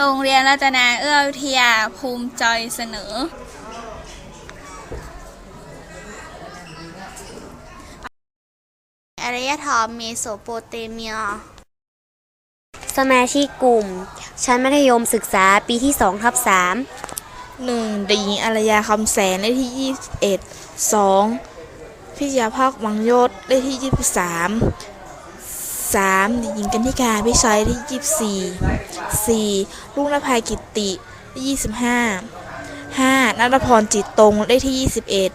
โรงเรียนรัตนาเอื้อวิทยาภูมิใจเสนอ อารยธรรมเมโสโปเตเมีย สมาชิกกลุ่ม ชั้นมัธยมศึกษาปีที่2ทับหนึ่งเด็กหญิงอารยาคำแสนเลขที่ยี่สิบเอ็ดสองพิชยาภาควังยศเลขที่ยี่สิบสาม สามเด็กหญิงกันธิกาพิชัยเลขที่ยี่สิบสี่สี่ลุงนภากิตติเลขยี่สิบห้าห้านัทพรจิตตรงเลขที่ยี่สิบเอ็ด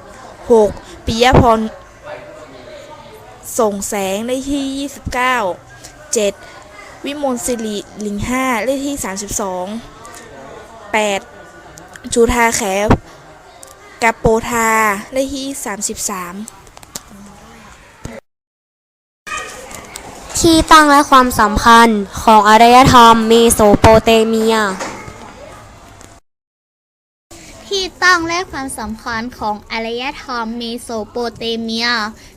หกปิยพรส่งแสงเลขที่ยี่สิบเก้าเจ็ดวิมลสิริลิงห้าเลขที่สามสิบสองแปดจูทาแขกาโปทาเลขที่ 33 ที่ตั้งและความสำคัญของอารยธรรมเมโสโปเตเมีย ที่ตั้งและความสำคัญของอารยธรรมเมโสโปเตเมีย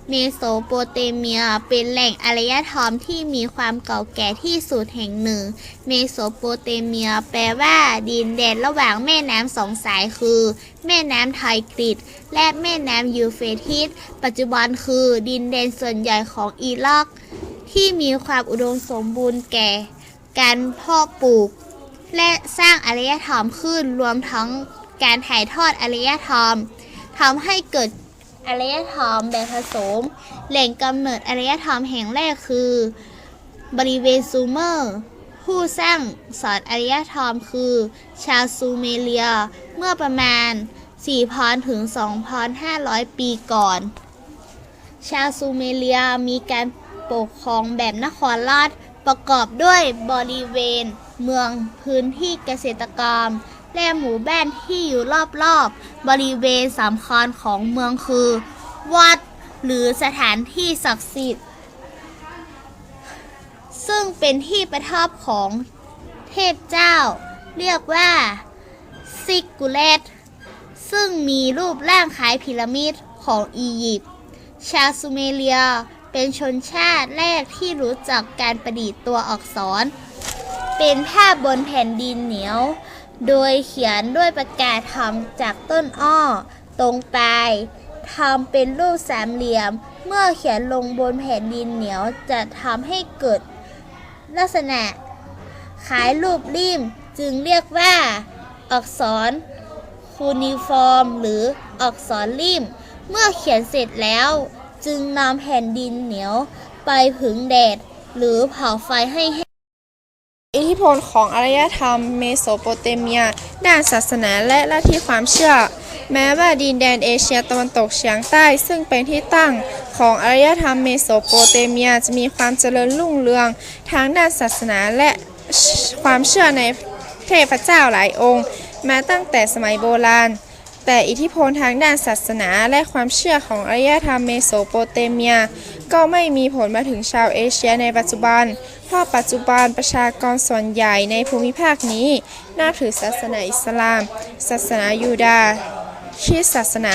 เมโสโปเตเมีย เป็นแหล่งอารยธรรมที่มีความเก่าแก่ที่สุดแห่งหนึ่ง เมโสโปเตเมีย แปลว่าดินแดนระหว่างแม่น้ำสองสายคือ แม่น้ำไทกริดและแม่น้ำยูเฟรติสปัจจุบันคือดินแดนส่วนใหญ่ของอิรัก ที่มีความอุดมสมบูรณ์แก่ การเพาะปลูก และสร้างอารยธรรมขึ้นรวมทั้งการถ่ายทอดอารยธรรมทำให้เกิดอารยธรรมแบบผสม แหล่งกำเนิดอารยธรรมแห่งแรกคือ บริเวณซูเมอร์ ผู้สร้างสอนอารยธรรมคือ ชาวซูเมเรียเมื่อประมาณ 4,000 ถึง 2,500 ปีก่อน ชาวซูเมเรียมีการ ปกครองแบบนครราชประกอบด้วยบริเวณ เมืองพื้นที่เกษตรกรรม และหมู่บ้านที่อยู่รอบๆ บริเวณสำคัญของเมืองคือ วัดหรือสถานที่ศักดิ์สิทธิ์ ซึ่งเป็นที่ประทับของเทพเจ้า เรียกว่าซิกกุเลตซึ่งมีรูปร่างคล้ายพีระมิดของอียิปต์ ชาวซูเมเรีย เป็นชนชาติแรกที่รู้จักการประดิษฐ์ตัวอักษร เป็นภาพบนแผ่นดินเหนียว โดยเขียนด้วยปากกาทำจากต้นอ้อ ตรงปลายทำเป็นรูปสามเหลี่ยม เมื่อเขียนลงบนแผ่นดินเหนียวจะทำให้เกิดลักษณะคล้ายรูปริมจึงเรียกว่า อักษรคูนิฟอร์ม หรืออักษรริมเมื่อเขียนเสร็จแล้ว จึงนำแผ่นดินเหนียวไปผึงแดด หรือเผาไฟให้แห้งอิทธิพลของอารยธรรมเมโสโปเตเมีย ด้านศาสนาและลัทธิความเชื่อ แม้ว่าดินแดนเอเชียตะวันตกเฉียงใต้ซึ่งเป็นที่ตั้งของอารยธรรมเมโสโปเตเมียจะมีความเจริญรุ่งเรืองทางด้านศาสนาและความเชื่อในเทพเจ้าหลายองค์ มาตั้งแต่สมัยโบราณ แต่อิทธิพลทางด้านศาสนาและความเชื่อของอารยธรรมเมโสโปเตเมีย ก็ไม่มีผลมาถึงชาวเอเชียในปัจจุบัน เพราะปัจจุบันประชากรส่วนใหญ่ในภูมิภาคนี้นับถือศาสนาอิสลาม ศาสนายูดาห์คริสต์ศาสนา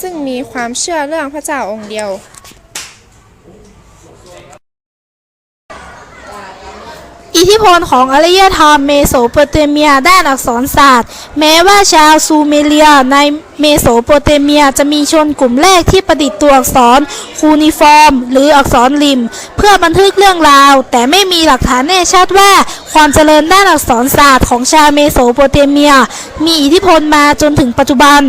ซึ่งมีความเชื่อเรื่องพระเจ้าองค์เดียว อิทธิพลของอารยธรรมเมโสโปเตเมียด้านอักษรศาสตร์ แม้ว่าชาวซูเมเรียในเมโสโปเตเมียจะมีชนกลุ่มแรกที่ประดิษฐ์ตัวอักษรคูนิฟอร์ม หรืออักษรริม เพื่อบันทึกเรื่องราว แต่ไม่มีหลักฐานแน่ชัดว่าความเจริญด้านอักษรศาสตร์ของชาวเมโสโปเตเมีย มีอิทธิพลมาจนถึงปัจจุบัน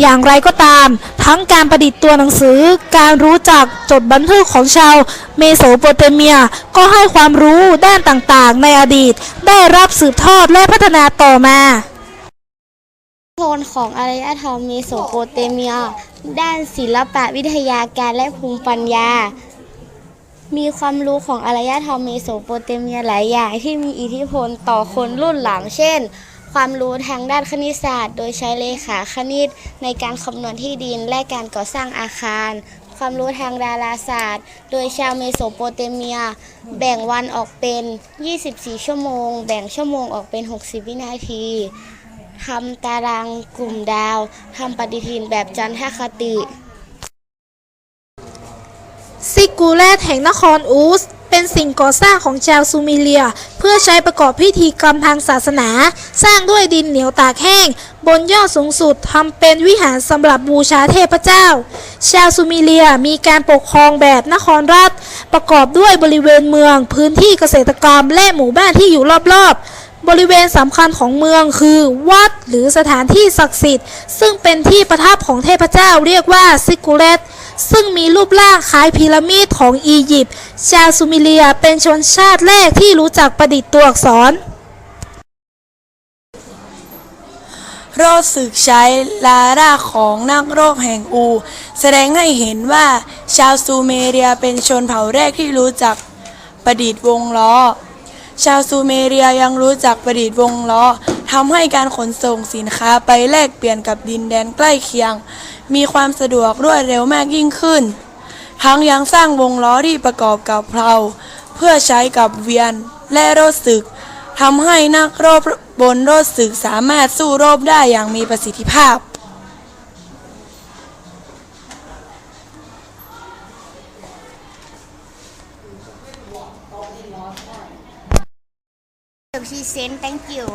อย่างไรก็ตาม ทั้งการประดิษฐ์ตัวหนังสือ การรู้จักจดบันทึกของชาวเมโสโปเตเมีย ก็ให้ความรู้ด้านต่างๆ ในอดีต ได้รับสืบทอดและพัฒนาต่อมาอิทธิพลของอารยธรรมเมโสโปเตเมีย ด้านศิลปะวิทยาการและภูมิปัญญา มีความรู้ของอารยธรรมเมโสโปเตเมียหลายอย่างที่มีอิทธิพลต่อคนรุ่นหลังเช่น ความรู้ทางด้านคณิตศาสตร์ โดยใช้เลขาคณิตในการคำนวณที่ดินและการก่อสร้างอาคาร ความรู้ทางดาราศาสตร์ โดยชาวเมโสโปเตเมีย แบ่งวันออกเป็น 24 ชั่วโมง แบ่งชั่วโมงออกเป็น 60 วินาทีทำตารางกลุ่มดาวทำปฏิทินแบบจันทคติ ซิกูแรตแห่งนครอูส เป็นสิ่งก่อสร้างของชาวซูเมเลีย เพื่อใช้ประกอบพิธีกรรมทางศาสนา สร้างด้วยดินเหนียวตากแห้ง บนยอดสูงสุดทำเป็นวิหารสำหรับบูชาเทพเจ้า ชาวซูเมเลียมีการปกครองแบบนครรัฐ ประกอบด้วยบริเวณเมือง พื้นที่เกษตรกรรมและหมู่บ้านที่อยู่รอบๆบริเวณสำคัญของเมืองคือวัดหรือสถานที่ศักดิ์สิทธิ์ ซึ่งเป็นที่ประทับของเทพเจ้าเรียกว่าซิกูเลต ซึ่งมีรูปร่างคล้ายพีระมิดของอียิปต์ ชาวซูเมเลียเป็นชนชาติแรกที่รู้จักประดิษฐ์ตัวอักษรโรคศึกใช้ลาร่าของนักโรคแห่งอู แสดงให้เห็นว่าชาวซูเมเรียเป็นชนเผ่าแรกที่รู้จักประดิษฐ์วงล้อ ชาวซูเมเรียยังรู้จักประดิษฐ์วงล้อทำให้การขนส่งสินค้าไปแลกเปลี่ยนกับดินแดนใกล้เคียง มีความสะดวกรวดเร็วมากยิ่งขึ้น ทั้งยังสร้างวงล้อที่ประกอบกับเพลาเพื่อใช้กับเวียนและรถศึกทำให้นักรบบนรถศึกสามารถสู้รบได้อย่างมีประสิทธิภาพพรีเซนต์ thank you